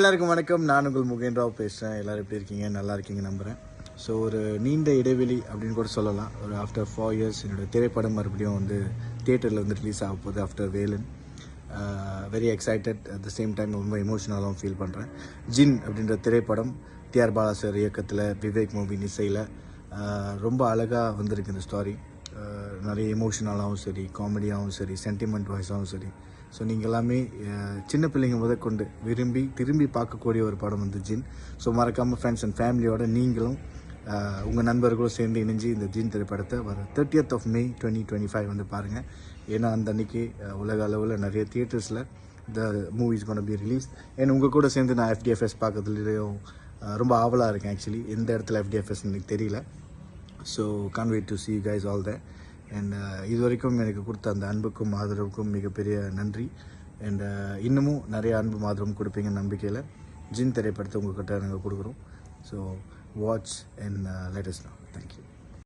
எல்லாருக்கும் வணக்கம். நான் உங்கள் முகேந்திராவை பேசுகிறேன் எல்லோரும் எப்படி இருக்கீங்க? நல்லா இருக்கீங்க நம்புகிறேன் ஸோ ஒரு நீண்ட இடைவெளி அப்படின்னு கூட சொல்லலாம். ஒரு ஆஃப்டர் ஃபோர் இயர்ஸ் என்னோட திரைப்படம் மறுபடியும் வந்து தியேட்டரில் வந்து ரிலீஸ் ஆக போகுது after Velan. Very excited at the same time ரொம்ப எமோஷனலாகவும் ஃபீல் பண்ணுறேன் ஜின் அப்படின்ற திரைப்படம் டிஆர் பாலா சார் இயக்கத்தில் விவேக் மோபின் இசையில் uh, ரொம்ப அழகாக வந்திருக்கு இந்த ஸ்டோரி நிறைய எமோஷனலாகவும் சரி காமெடியாகவும் சரி சென்டிமெண்ட் வாய்ஸாகவும் சரி. ஸோ நீங்கள் எல்லாமே சின்ன பிள்ளைங்க முதற்கொண்டு விரும்பி திரும்பி பார்க்கக்கூடிய ஒரு படம் வந்து ஜின். ஸோ மறக்காமல் ஃப்ரெண்ட்ஸ் அண்ட் ஃபேமிலியோட நீங்களும் உங்கள் நண்பர்களும் சேர்ந்து இணைஞ்சு இந்த ஜீன் திரைப்படத்தை வர thirtieth of May twenty twenty five வந்து பாருங்கள் ஏன்னா அந்த அன்றைக்கி உலக அளவில் நிறைய தியேட்டர்ஸில் த மூவிஸ் கொண்டு பி ரிலீஸ் ஏன்னா உங்கள் கூட சேர்ந்து நான் எஃப்டிஎஃப்எஸ் பார்க்கறதுலையும் ரொம்ப ஆவலாக இருக்கேன் ஆக்சுவலி எந்த இடத்துல எஃப்டிஎஃப்எஸ் எனக்கு தெரியல. So con to see guys all the and இது வரைக்கும் எனக்கு கொடுத்த அந்த அன்புக்கும் ஆதரவுக்கும் மிகப்பெரிய நன்றி. அண்ட் இன்னமும் நிறைய அன்பும் ஆதரவும் கொடுப்பீங்கன்னு நம்பிக்கையில். ஜின் திரைப்படத்தை உங்கள்கிட்ட நாங்கள் கொடுக்குறோம். So watch and latest no thank you